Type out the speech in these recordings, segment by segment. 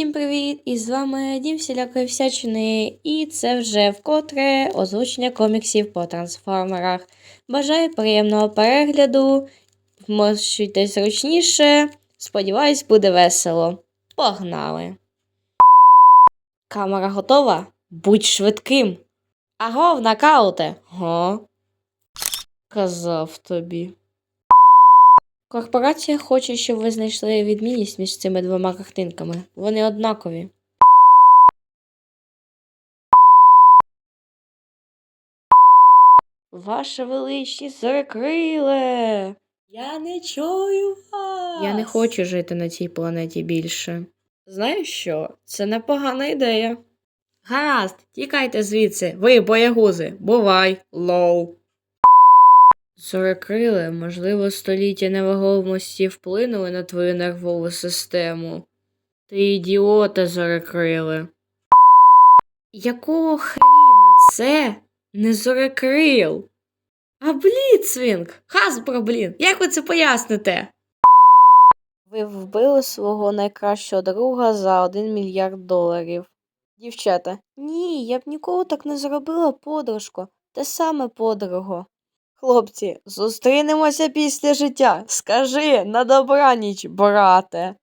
Всім привіт! І з вами Дім всілякої всячини, і це вже вкотре озвучення коміксів по трансформерах. Бажаю приємного перегляду, вмощуйтесь зручніше, сподіваюсь, буде весело. Погнали! Камера готова? Будь швидким. Агов, нокауте! Го. Казав тобі. Корпорація хоче, щоб ви знайшли відмінність між цими двома картинками. Вони однакові. Ваша величність закриле. Я не чую вас. Я не хочу жити на цій планеті більше. Знаєш що? Це непогана ідея. Гаразд, тікайте звідси, ви боягузи, бувай, лоу. Зорекриле, можливо, століття невагомості вплинули на твою нервову систему. Ти ідіота, зорекриле. Якого хріна це не зорекрил? А бліцвінг! Хасбро, блін, як ви це поясните? Ви вбили свого найкращого друга за один мільярд доларів. Дівчата, ні, я б ніколи так не зробила, подружко. Те саме подруго. Хлопці, зустрінемося після життя. Скажи на добраніч, брате.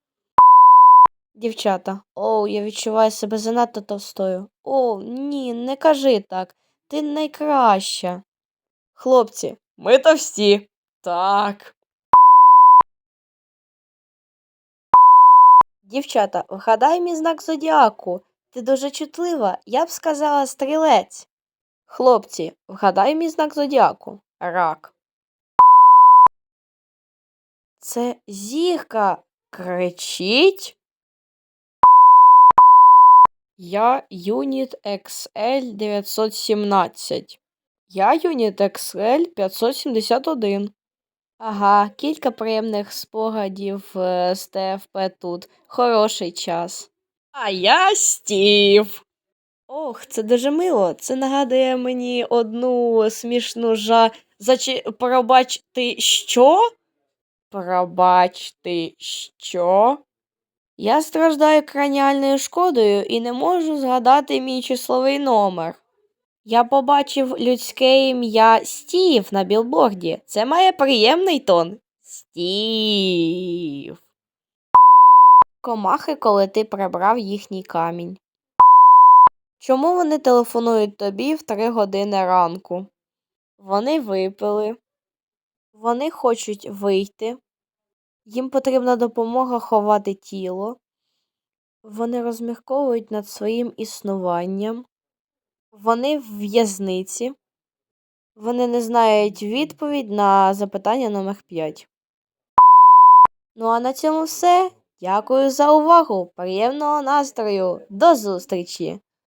Дівчата, оу, я відчуваю себе занадто товстою. О, ні, не кажи так. Ти найкраща. Хлопці, ми товсті. Так. Дівчата, вгадай мій знак зодіаку. Ти дуже чутлива, я б сказала стрілець. Хлопці, вгадай мій знак зодіаку. Рак. Це зірка кричить. Я Юніт XL 917. Я Юніт XL 571. Ага, кілька приємних спогадів е, з ТФП тут. Хороший час. А я Стів. Ох, це дуже мило. Це нагадує мені одну смішну жа. Зачи... Пробач, що? Пробач, ти що? Я страждаю краніальною шкодою і не можу згадати мій числовий номер. Я побачив людське ім'я Стів на білборді. Це має приємний тон. Стів. Комахи, коли ти прибрав їхній камінь. Чому вони телефонують тобі в три години ранку? Вони випили. Вони хочуть вийти. Їм потрібна допомога ховати тіло. Вони розмірковують над своїм існуванням. Вони в в'язниці. Вони не знають відповідь на запитання номер 5. Ну а на цьому все. Дякую за увагу. Приємного настрою. До зустрічі!